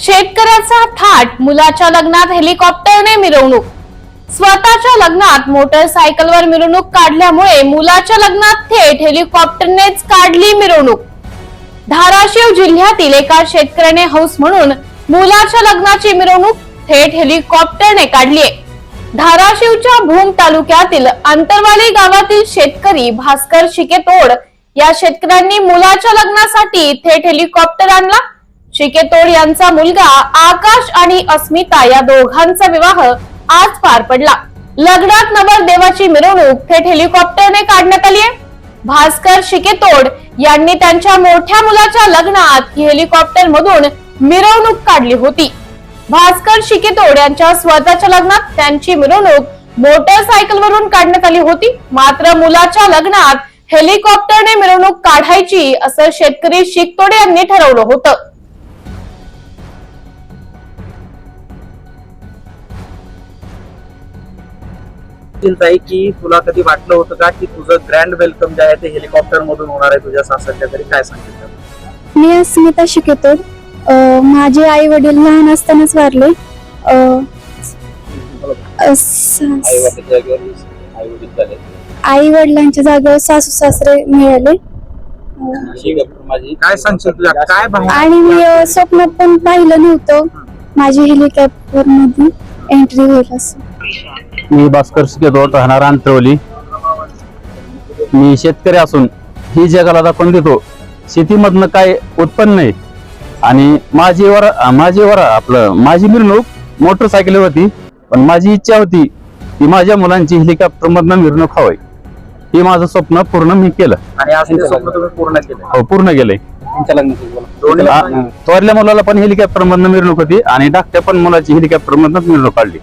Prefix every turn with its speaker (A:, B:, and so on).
A: शेतकऱ्याचा थाट मुलाच्या लग्नात हेलिकॉप्टरने मिरवणूक. स्वतःच्या लग्नात मोटरसायकलवर मिरवणूक काढल्यामुळे मुलाच्या लग्नात थेट हेलिकॉप्टरनेच काढली मिरवणूक. धाराशिव जिल्ह्यातील एका शेतकऱ्याने हौस म्हणून मुलाच्या लग्नाची मिरवणूक थेट हेलिकॉप्टरने काढली धाराशिवच्या भूम तालुक्यातील अंतरवाली गावातील शेतकरी भास्कर शिकेतोड या शेतकऱ्यांनी मुलाच्या लग्नासाठी थेट हेलिकॉप्टर आणला. शिकेतोड यांचा मुलगा आकाश आणि अस्मिता या दोघांचा विवाह आज पार पडला. लग्नात नवरदेवाची मिरवणूक थेट हेलिकॉप्टरने काढण्यात आली आहे. भास्कर शिकेतोड यांनी त्यांच्या मोठ्या मुलाच्या लग्नात हेलिकॉप्टर मधून मिरवणूक काढली होती. भास्कर शिकेतोड यांच्या स्वतःच्या लग्नात त्यांची मिरवणूक मोटरसायकलवरून काढण्यात आली होती. मात्र मुलाच्या लग्नात हेलिकॉप्टरने मिरवणूक काढायची असं शेतकरी शिकतोडे यांनी ठरवलं होतं.
B: ताई की तुला कधी वाटलं होतं का की तुझं ग्रँड वेलकम जे आहे ते हेलिकॉप्टर मधून होणार आहे तुझ्या सासरच्या घरी? काय सांगितलं
C: मी अस्मिता शिकेतोड अ, माझे आई वडील लहान असतानाच वारले. अ, आई वडिलांच्या जागेवर सासू सासरे मिळाले.
B: काय सांगशील तुझ्या काय भावना?
C: आणि मी अ, स्वप्नात पण पाहिलं नव्हतं. माझी हेलिकॉप्टरमध्ये एंट्री होईल असं.
D: मी भास्कर शिकेतो राहणार अंतरवली मी शेतकरी असून ही जगाला दाखवून देतो शेतीमधनं काय उत्पन्न आहे. आणि माझी वर माझी वर आपलं माझी मिरवणूक मोटरसायकल होती पण माझी इच्छा होती की माझ्या मुलांची हेलिकॉप्टर मधनं मिरवणूक हवंय. हे माझं स्वप्न पूर्ण मी केलं.
B: आणि ते स्वप्न तुम्ही पूर्ण केलं
D: हो पूर्ण केलंय. थोरल्या मुलाला पण हेलिकॉप्टर मधनं मिरवणूक होती आणि धाकट्या पण मुलाची हेलिकॉप्टर मधनं मिरवणूक काढली.